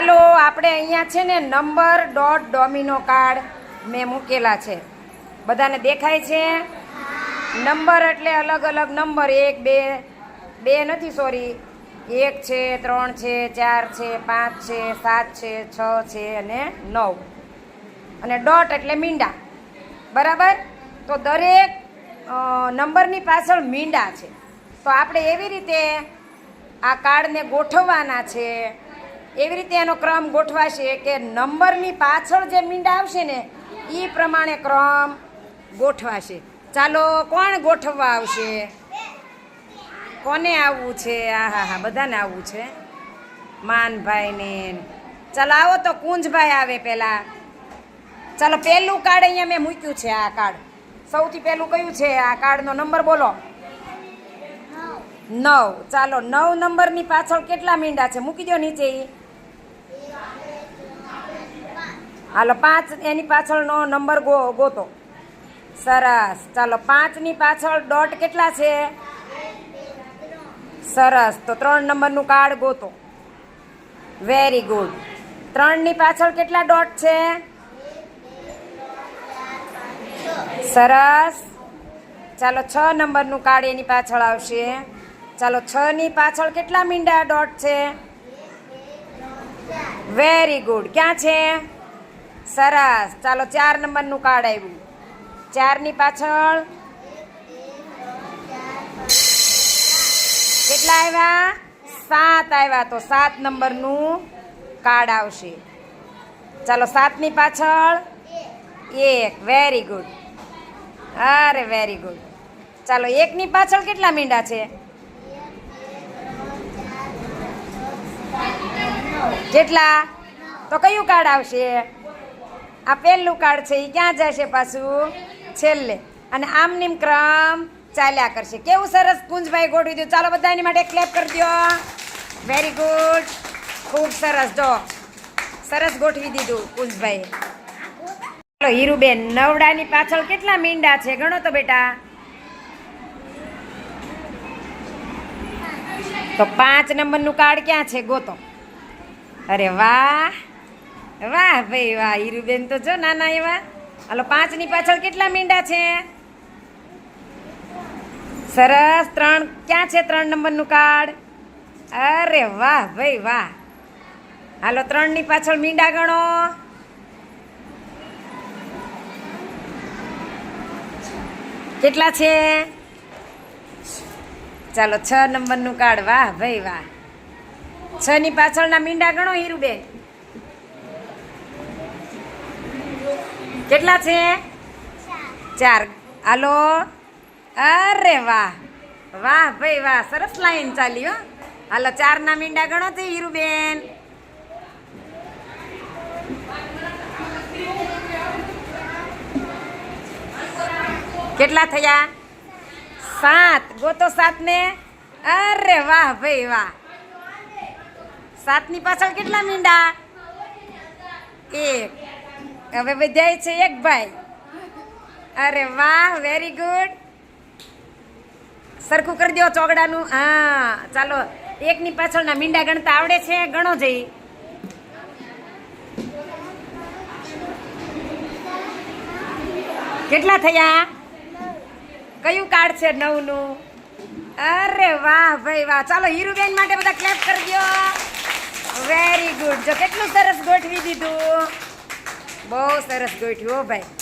ચાલો આપણે અહીંયા છે ને નંબર ડોટ ડોમિનો કાર્ડ મેં મૂકેલા છે. બધાને દેખાય છે? નંબર એટલે અલગ અલગ નંબર, એક, બે બે નથી સોરી એક છે, ત્રણ છે, ચાર છે, પાંચ છે, સાત છે, છ છે અને નવ. અને ડોટ એટલે મીંડા. બરાબર? તો દરેક નંબરની પાછળ મીંડા છે. તો આપણે એવી રીતે આ કાર્ડને ગોઠવવાના છે. એવી રીતે એનો ક્રમ ગોઠવાશે કે નંબરની પાછળ જે મીંડા આવશે ને એ પ્રમાણે ક્રમ ગોઠવાશે. ચાલો કોણ ગોઠવવા આવશે? કોને આવવું છે? આ હા હા બધાને આવવું છે. માનભાઈને. ચાલો આવો તો કુંજભાઈ આવે પહેલાં. ચાલો પહેલું કાર્ડ અહીંયા મેં મૂક્યું છે આ કાર્ડ. સૌથી પહેલું કયું છે? આ કાર્ડનો નંબર બોલો. નવ. ચાલો નવ નંબરની પાછળ કેટલા મીંડા છે? મૂકી દો નીચે ઈ. હાલો, પાંચ, એની પાછળનો નંબર ગો, ગોતો. સરસ. ચાલો પાંચની પાછળ ડોટ કેટલા છે? સરસ. તો ત્રણ નંબરનું કાર્ડ ગોતો. Very good. ત્રણની પાછળ કેટલા ડોટ છે? સરસ. ચાલો, છ નંબરનું કાર્ડ એની પાછળ આવશે. ચાલો છની પાછળ કેટલા મીંડા ડોટ છે? Very good. ક્યાં છે? સરસ. ચાલો, ચાર નંબરનું કાર્ડ આવ્યું. ચારની પાછળ. કેટલા આવ્યા? સાત આવ્યા. તો સાત નંબરનું કાર્ડ આવશે. ચાલો, સાતની પાછળ. એક. વેરી ગુડ અરે વેરી ગુડ ચાલો, એકની પાછળ કેટલા મીંડા છે? કેટલા? તો કયું કાર્ડ આવશે? આ પહેલું કાર્ડ છે એ ક્યાં જશે પાછું? છેલ્લે. અને આમ ક્રમ ચાલ્યા કરશે. કેવું સરસ, કુંજભાઈ ગોઠવી દીધું. ચાલો બધા એની માટે ક્લેપ કરી દો. વેરી ગુડ ખૂબ સરસ. જો, સરસ ગોઠવી દીધું કુંજભાઈ ચાલો, હીરુબેન, નવડાની પાછળ કેટલા મીંડા છે? ગણો તો બેટા. તો પાંચ નંબરનું કાર્ડ ક્યાં છે? ગોતો. અરે વાહ. વાહ ભાઈ વાહ, હીરુબેન તો જો નાના એવા. હાલો, પાંચની પાછળ કેટલા મીંડા છે? સરસ, ત્રણ. ક્યાં છે ત્રણ નંબરનું કાર્ડ? અરે વાહ ભાઈ વાહ. હાલો, ત્રણની પાછળ મીંડા ગણો. કેટલા છે? ચાલો, છ નંબરનું કાર્ડ. વાહ ભાઈ વાહ. છ ની પાછળના મીંડા ગણો, હીરુબેન. કેટલા છે? ચાર. હાલો. અરે વાહ. વાહ ભાઈ વાહ, સરસ લાઈન ચાલી હો. હાલો, ચારના મીંડા ગણો છે હીરુબેન કેટલા થયા? સાત. ગોતો સાત ને અરે વાહ ભાઈ વાહ. સાતની પાછળ કેટલા મીંડા? એક. હવે બધાય છે એક ભાઈ. અરે વાહ વેરી ગુડ સરખું કરી દો ચોગડાનું. હા, ચાલો. એકની પાછળના મીંડા ગણતા આવડે છે, ગણો જઈ. કેટલા થયા? કયું કાર્ડ છે નવનું? અરે વાહ, ભાઈ વાહ. ચાલો, હીરુબેન માટે બધા ક્લેપ કરી દો. વેરી ગુડ જો કેટલું સરસ ગોઠવી દીધું. બહુ સરસ ગોઠવ્યું હો ભાઈ.